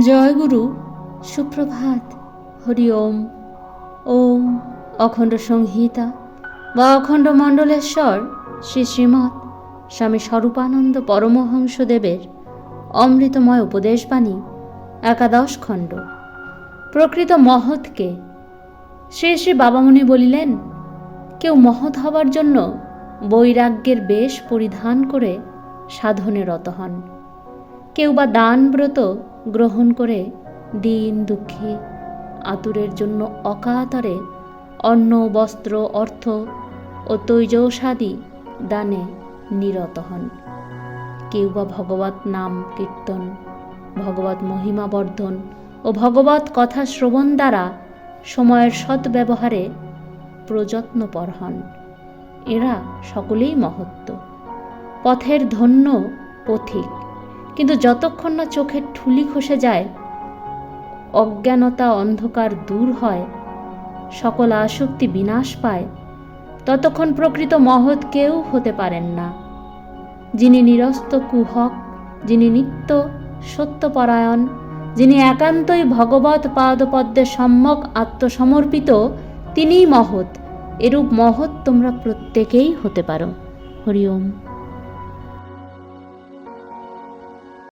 জয় গুরু। সুপ্রভাত। হরি ওম। ওম অখণ্ড সংহিতা বা অখণ্ড মণ্ডলেশ্বর শ্রী শ্রীমৎ স্বামী স্বরূপানন্দ পরমহংসদেবের অমৃতময় উপদেশবাণী, একাদশ খণ্ড। প্রকৃত মহৎকে শ্রী শ্রী বাবামণি বলিলেন, কেউ মহৎ হবার জন্য বৈরাগ্যের বেশ পরিধান করে সাধনে রত হন। কেউ বা দানব্রত গ্রহণ করে দিন, দুঃখী, আতুরের জন্য অকাতরে অন্ন, বস্ত্র, অর্থ ও তৈজৌষাদি দানে নিরত হন। কেউ বা ভগবত নাম কীর্তন, ভগবত মহিমা বর্ধন ও ভগবত কথা শ্রবণ দ্বারা সময়ের সদ্ব্যবহারে প্রযত্নপর হন। এরা সকলেই মহত্ব। পথের ধন্য পথিক। কিন্তু যতক্ষণ না চোখের ঠুলি খসে যায়, অজ্ঞানতা অন্ধকার দূর হয়, সকল আসক্তি বিনাশ পায়, ততক্ষণ প্রকৃত মহৎ কেউ হতে পারেন না। যিনি নিরস্ত কুহক, যিনি নিত্য সত্যপরায়ণ, যিনি একান্তই ভগবত পাদপদ্মে সম্যক আত্মসমর্পিত, তিনিই মহৎ। এরূপ মহৎ তোমরা প্রত্যেকেই হতে পারো। হরি ওম।